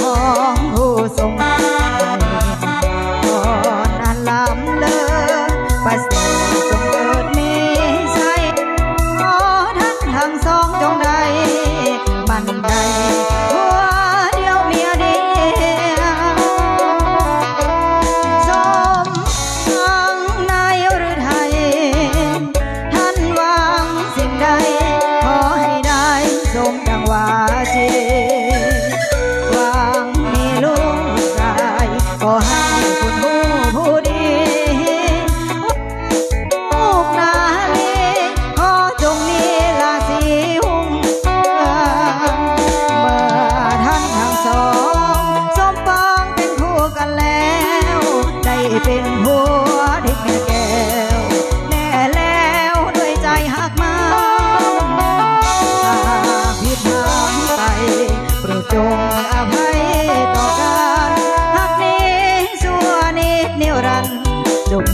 ของผู้ทรงใจก่อนนั้นลำเลิศประเสริฐรงเกิดมีใช่ขอท่านทั้งสองจงได้มันใดหัวเดียวเมียเดียวสมทั้งนายหรือไทย ท่านหวังสิ่งใด ขอให้ได้สมดังวาเจ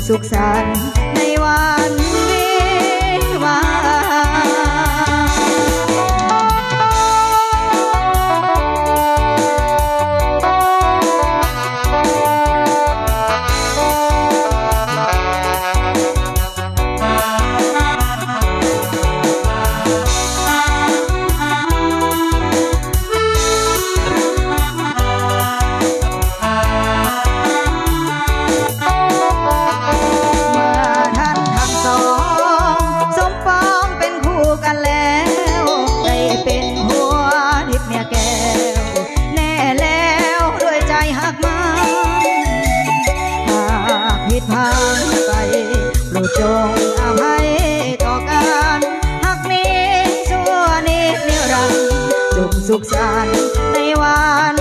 สุขสันต์ในวัน ผ่านไปโปรดจงอภัยต่อกันหักนี้ชั่วนินิรันดร์จงสุขสันต์ในวัน